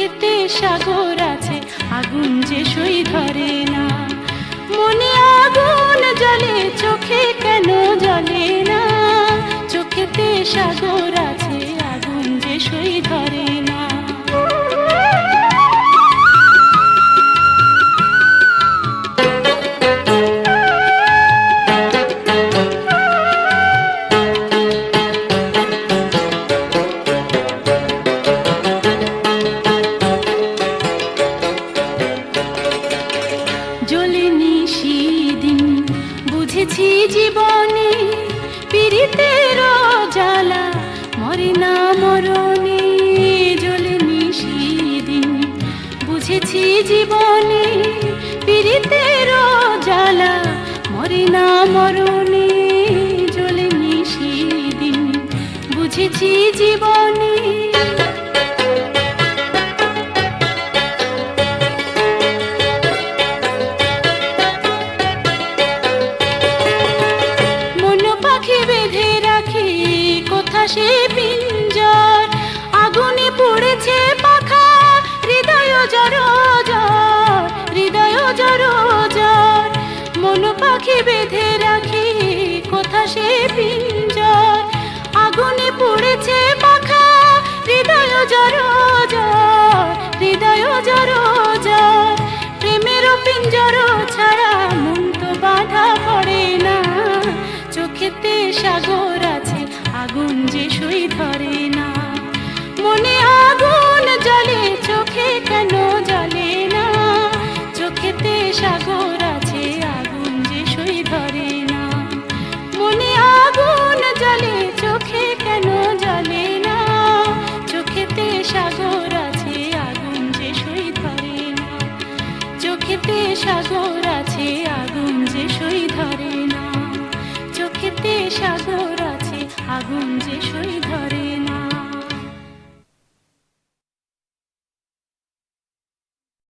চোখেতে সাগর আছে, আগুন যে সই ধরে না। মনে আগুন জ্বলে, চোখে কেন জ্বলে না? চোখেতে সাগর আছে, আগুন যে সই ধরে না। জ্বলেনি সেদিন বুঝেছি জীবনে পীড়িতের জ্বালা মরে না মরণে জ্বলেনি সেদিন বুঝেছি জীবনে পীড়িতের জ্বালা মরে না মরণে জ্বলেনি সেদিন বুঝেছি জীবনে সে পিঞ্জর, আগুনে পড়েছে পাখা, হৃদয় জর জর হৃদয় জর জর মন পাখি বেঁধে রাখি, কোথা সে পিঞ্জর? আগুনে পড়েছে পাখা, হৃদয় জর জর হৃদয় জর জর প্রেমের পিঞ্জর ছাড়া মন তো বাধা পড়ে না, চোখেতে সাগর আছে। আগুন যে সই ধরে না। মনে আগুন জ্বলে, চোখে কেন জ্বলে না? চোখেতে সাগর আছে, আগুন যে সই ধরে না। মনে আগুন জ্বলে, চোখে কেন জ্বলে না? চোখেতে সাগর আছে, আগুন যে সই ধরে না। চোখেতে সাগর যে সই ধরে